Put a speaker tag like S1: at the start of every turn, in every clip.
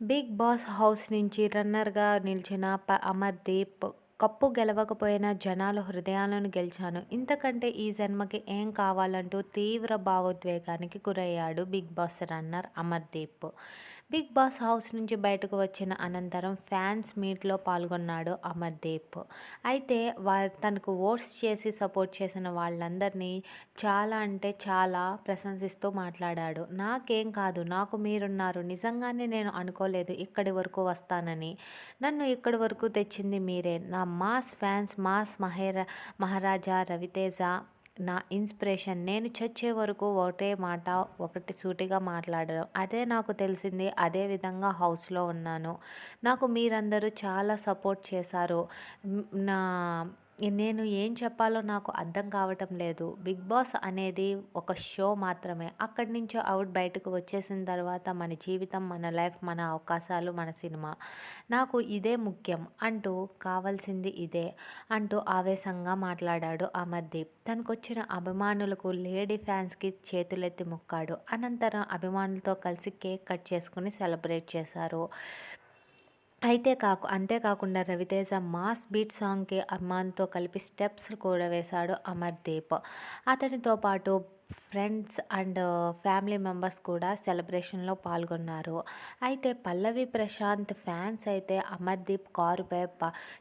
S1: Big boss house నుంచి రన్నర్గా నిలిచిన ప అమర్దీప్ కప్పు గెలవకపోయినా జనాల హృదయాలను గెలిచాను. ఇంతకంటే ఈ జన్మకి ఏం కావాలంటూ తీవ్ర భావోద్వేగానికి గురయ్యాడు big boss runner Amardeep. Big boss house నుంచి బయటకు వచ్చిన అనంతరం ఫ్యాన్స్ మీట్లో పాల్గొన్నాడు అమర్దీప్. అయితే వా తనకు ఓట్స్ చేసి సపోర్ట్ చేసిన వాళ్ళందరినీ చాలా అంటే చాలా ప్రశంసిస్తూ మాట్లాడాడు. నాకేం కాదు నాకు మీరున్నారు. నిజంగానే నేను అనుకోలేదు ఇక్కడి వరకు వస్తానని. నన్ను ఇక్కడి వరకు తెచ్చింది మీరే. నా మాస్ ఫ్యాన్స్ మాస్ మహేరా మహారాజా రవితేజ నా ఇన్స్పిరేషన్. నేను చచ్చే వరకు ఒకటే మాట ఒకటి సూటిగా మాట్లాడడం. అదే నాకు తెలిసింది. అదే విధంగా హౌస్లో ఉన్నాను. నాకు మీరందరూ చాలా సపోర్ట్ చేశారు. నా నేను ఏం చెప్పాలో నాకు అర్థం కావటం లేదు. బిగ్ బాస్ అనేది ఒక షో మాత్రమే. అక్కడి నుంచి అవుట్ బయటకు వచ్చేసిన తర్వాత మన జీవితం మన లైఫ్ మన అవకాశాలు మన సినిమా. నాకు ఇదే ముఖ్యం అంటూ కావాల్సింది ఇదే అంటూ ఆవేశంగా మాట్లాడాడు అమర్దీప్. తనకొచ్చిన అభిమానులకు లేడీ ఫ్యాన్స్కి చేతులెత్తి మొక్కాడు. అనంతరం అభిమానులతో కలిసి కేక్ కట్ చేసుకుని సెలబ్రేట్ చేశారు. అయితే కాకు అంతేకాకుండా రవితేజ మాస్ బీట్ సాంగ్కి అమ్మాన్తో కలిపి స్టెప్స్ కూడా వేశాడు అమర్దీప్ అతనితో పాటు ఫ్రెండ్స్ అండ్ ఫ్యామిలీ మెంబర్స్ కూడా సెలబ్రేషన్లో పాల్గొన్నారు. అయితే పల్లవి ప్రశాంత్ ఫ్యాన్స్ అయితే అమర్దీప్ కారుపై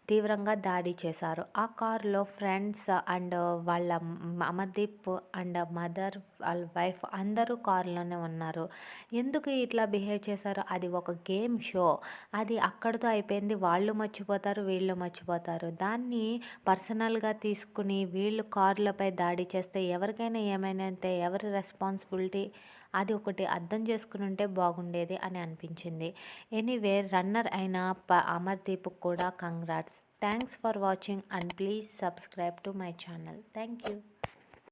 S1: తీవ్రంగా దాడి చేశారు. ఆ కారులో ఫ్రెండ్స్ అండ్ వాళ్ళ అమర్దీప్ అండ్ మదర్ వాళ్ళ వైఫ్ అందరూ కారులోనే ఉన్నారు. ఎందుకు ఇట్లా బిహేవ్ చేశారు? అది ఒక గేమ్ షో. అది అక్కడితో అయిపోయింది. వాళ్ళు మర్చిపోతారు వీళ్ళు మర్చిపోతారు. దాన్ని పర్సనల్గా తీసుకుని వీళ్ళు కార్లపై దాడి చేస్తే ఎవరికైనా ఏమైనా అయితే ఎవరి రెస్పాన్సిబిలిటీ అది ఒకటి అర్థం చేసుకుని ఉంటే బాగుండేది అని అనిపించింది. ఎనీవే రన్నర్ అయిన ప అమర్దీప్ కూడా congrats thanks for watching and please subscribe to my channel thank you